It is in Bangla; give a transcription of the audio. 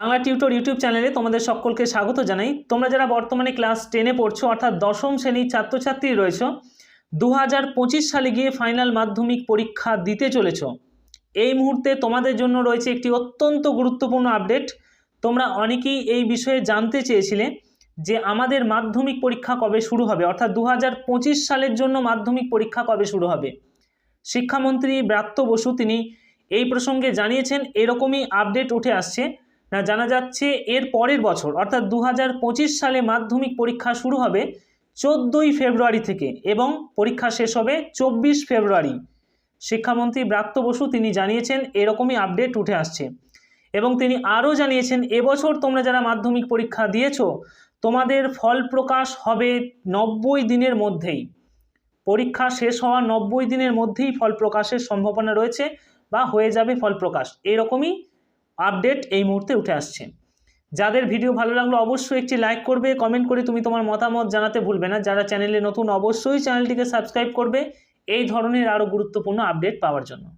বাংলা টিউটর ইউটিউব চ্যানেলে তোমাদের সকলকে স্বাগত জানাই। তোমরা যারা বর্তমানে ক্লাস টেনে পড়ছো, অর্থাৎ দশম শ্রেণির ছাত্রছাত্রী রয়েছ দু হাজার পঁচিশ সালে গিয়ে ফাইনাল মাধ্যমিক পরীক্ষা দিতে চলেছ। এই মুহূর্তে তোমাদের জন্য রয়েছে একটি অত্যন্ত গুরুত্বপূর্ণ আপডেট। তোমরা অনেকেই এই বিষয়ে জানতে চেয়েছিলে যে আমাদের মাধ্যমিক পরীক্ষা কবে শুরু হবে, অর্থাৎ দু হাজার পঁচিশ সালের জন্য মাধ্যমিক পরীক্ষা কবে শুরু হবে। শিক্ষামন্ত্রী ব্রাত্য বসু তিনি এই প্রসঙ্গে জানিয়েছেন, এরকমই আপডেট উঠে আসছে। না, জানা যাচ্ছে এর পরের বছর, অর্থাৎ দু হাজার পঁচিশ সালে মাধ্যমিক পরীক্ষা শুরু হবে চোদ্দোই ফেব্রুয়ারি থেকে এবং পরীক্ষা শেষ হবে চব্বিশ ফেব্রুয়ারি। শিক্ষামন্ত্রী ব্রাত্য বসু তিনি জানিয়েছেন, এরকমই আপডেট উঠে আসছে। এবং তিনি আরও জানিয়েছেন, এবছর তোমরা যারা মাধ্যমিক পরীক্ষা দিয়েছ, তোমাদের ফল প্রকাশ হবে নব্বই দিনের মধ্যেই। পরীক্ষা শেষ হওয়ার নব্বই দিনের মধ্যেই ফল প্রকাশের সম্ভাবনা রয়েছে বা হয়ে যাবে ফল প্রকাশ। এরকমই আপডেট এই মুহূর্তে উঠে আসছে। যাদের ভিডিও ভালো লাগল অবশ্যই একটি লাইক করবে কমেন্ট করে তুমি তোমার মতামত জানাতে ভুলবে না। যারা চ্যানেলে নতুন অবশ্যই চ্যানেলটিকে সাবস্ক্রাইব করবে। এই ধরনের আরও গুরুত্বপূর্ণ আপডেট পাওয়ার জন্য।